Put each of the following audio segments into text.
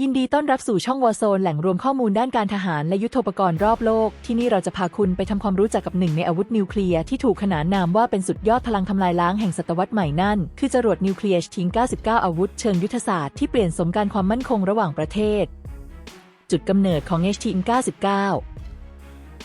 ยินดีต้อนรับสู่ช่องวอร์โซนแหล่งรวมข้อมูลด้านการทหารและยุทโธปกรณ์รอบโลก ที่นี่เราจะพาคุณไปทำความรู้จักกับหนึ่งในอาวุธนิวเคลียร์ที่ถูกขนานนามว่าเป็นสุดยอดพลังทำลายล้างแห่งศตวรรษใหม่นั่น คือจรวดนิวเคลียร์ทิง 99 อาวุธเชิงยุทธศาสตร์ที่เปลี่ยนสมการความมั่นคงระหว่างประเทศ จุดกำเนิดของ HT 99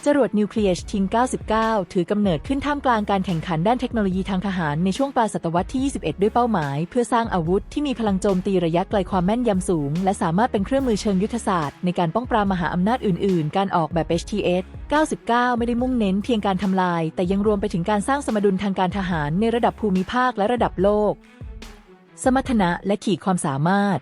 จรวดนิวเคลียร์ทิง 99 ถือกำเนิดขึ้นท่ามกลางการแข่งขันด้านเทคโนโลยีทางทหารในช่วงปลายศตวรรษที่ 21 ด้วยเป้าหมาย เพื่อสร้างอาวุธที่มีพลังโจมตีระยะไกลความแม่นยำสูง และสามารถเป็นเครื่องมือเชิงยุทธศาสตร์ ในการป้องปรามมหาอำนาจอื่น ๆ การออกแบบ HTS 99 ไม่ได้มุ่งเน้นเพียงการทำลาย แต่ยังรวมไปถึงการสร้างสมดุลทางการทหารในระดับภูมิภาคและระดับโลก สมรรถนะและขีดความสามารถ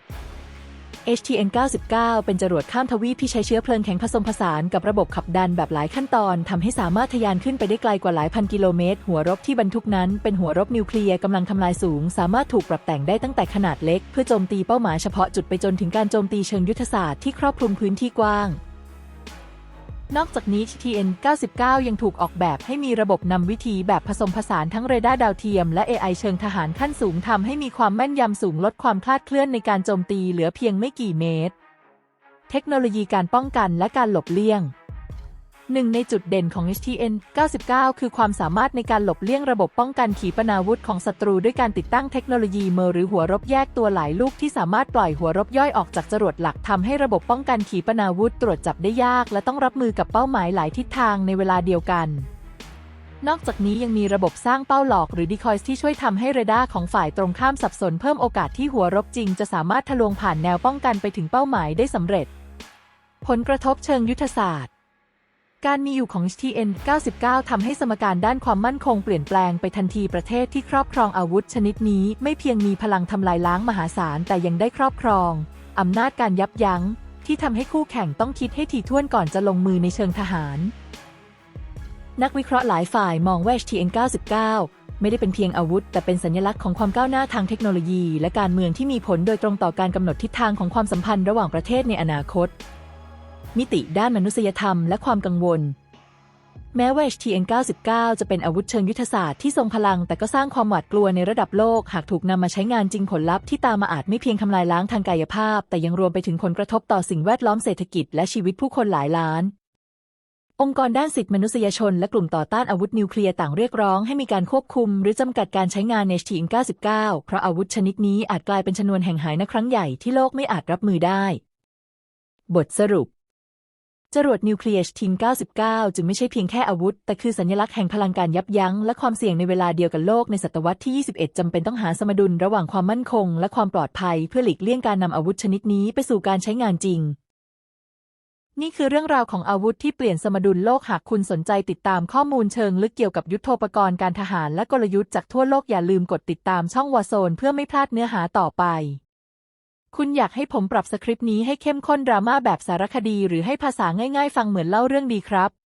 HTN 99 เป็นจรวดข้ามทวีปที่ใช้เชื้อเพลิงแข็งผสมผสานกับระบบขับดันแบบหลายขั้นตอนทำให้สามารถทะยานขึ้นไปได้ไกลกว่าหลายพันกิโลเมตร หัวรบที่บรรทุกนั้นเป็นหัวรบนิวเคลียร์กำลังทำลายสูง สามารถถูกปรับแต่งได้ตั้งแต่ขนาดเล็ก เพื่อโจมตีเป้าหมายเฉพาะจุดไปจนถึงการโจมตีเชิงยุทธศาสตร์ที่ครอบคลุมพื้นที่กว้าง นอกจากนี้ TN 99 ยังถูกออกแบบให้มีระบบนำวิธีแบบผสมผสานทั้งเรดาร์ดาวเทียมและ AI เชิงทหารขั้นสูงทำให้มีความแม่นยำสูงลดความคลาดเคลื่อนในการโจมตีเหลือเพียงไม่กี่เมตร เทคโนโลยีการป้องกันและการหลบเลี่ยง หนึ่งในจุดเด่นของ HTN 99 คือความสามารถในการหลบเลี่ยงระบบป้องกันขีปนาวุธของศัตรูด้วยการติดตั้งเทคโนโลยีเมอร์หรือหัวรบแยกตัวหลายลูกที่สามารถปล่อยหัวรบย่อยออกจากจรวดหลักทำให้ระบบป้องกันขีปนาวุธตรวจจับได้ยาก และต้องรับมือกับเป้าหมายหลายทิศทางในเวลาเดียวกัน นอกจากนี้ยังมีระบบสร้างเป้าหลอกหรือดีคอยที่ช่วยทำให้เรดาร์ของฝ่ายตรงข้ามสับสนเพิ่มโอกาสที่หัวรบจริง จะสามารถทะลวงผ่านแนวป้องกันไปถึงเป้าหมายได้สำเร็จ ผลกระทบเชิงยุทธศาสตร์ การมีอยู่ของ TN 99ทำให้สมการด้านความมั่นคงเปลี่ยนแปลงไปทันทีประเทศที่ครอบครองอาวุธชนิดนี้ ไม่เพียงมีพลังทำลายล้างมหาศาลแต่ยังได้ครอบครองอำนาจการยับยั้ง ที่ทำให้คู่แข่งต้องคิดให้ถี่ถ้วนก่อนจะลงมือในเชิงทหาร นักวิเคราะห์หลายฝ่ายมองว่า TN 99ไม่ได้เป็นเพียงอาวุธ แต่เป็นสัญลักษณ์ของความก้าวหน้าทางเทคโนโลยี และการเมืองที่มีผลโดยตรงต่อการกำหนดทิศทางของความสัมพันธ์ระหว่างประเทศในอนาคต มิติด้านมนุษยธรรมและความกังวล แม้ว่า HTN 99 จะเป็นอาวุธเชิงยุทธศาสตร์ที่ทรงพลัง แต่ก็สร้างความหวาดกลัวในระดับโลก หากถูกนำมาใช้งานจริงผลลัพธ์ที่ตามมาอาจไม่เพียงทำลายล้างทางกายภาพ แต่ยังรวมไปถึงผลกระทบต่อสิ่งแวดล้อมเศรษฐกิจและชีวิตผู้คนหลายล้านองค์กรด้านสิทธิมนุษยชนและกลุ่มต่อต้านอาวุธนิวเคลียร์ต่างเรียกร้องให้มีการควบคุม หรือจำกัดการใช้งาน HTN 99 เพราะอาวุธชนิดนี้อาจกลายเป็นชนวนแห่งหายในครั้งใหญ่ที่โลกไม่อาจรับมือได้ บทสรุป จรวดนิวเคลียร์ทิง 99 จึงไม่ใช่เพียงแค่อาวุธ แต่คือสัญลักษณ์แห่งพลังการยับยั้ง และความเสี่ยงในเวลาเดียวกันโลกในศตวรรษที่ 21 จำเป็นต้องหาสมดุลระหว่างความมั่นคง และความปลอดภัยเพื่อหลีกเลี่ยงการนำอาวุธชนิดนี้ไปสู่การใช้งานจริง นี่คือเรื่องราวของอาวุธที่เปลี่ยนสมดุลโลกหากคุณสนใจติดตามข้อมูลเชิงลึกเกี่ยวกับยุทโธปกรณ์การทหารและกลยุทธ์จากทั่วโลกอย่าลืมกดติดตามช่องวาโซนเพื่อไม่พลาดเนื้อหาต่อไป คุณอยากให้ผมปรับสคริปต์นี้ให้เข้มข้นดราม่าแบบสารคดี หรือให้ภาษาง่ายๆ ฟังเหมือนเล่าเรื่องดีครับ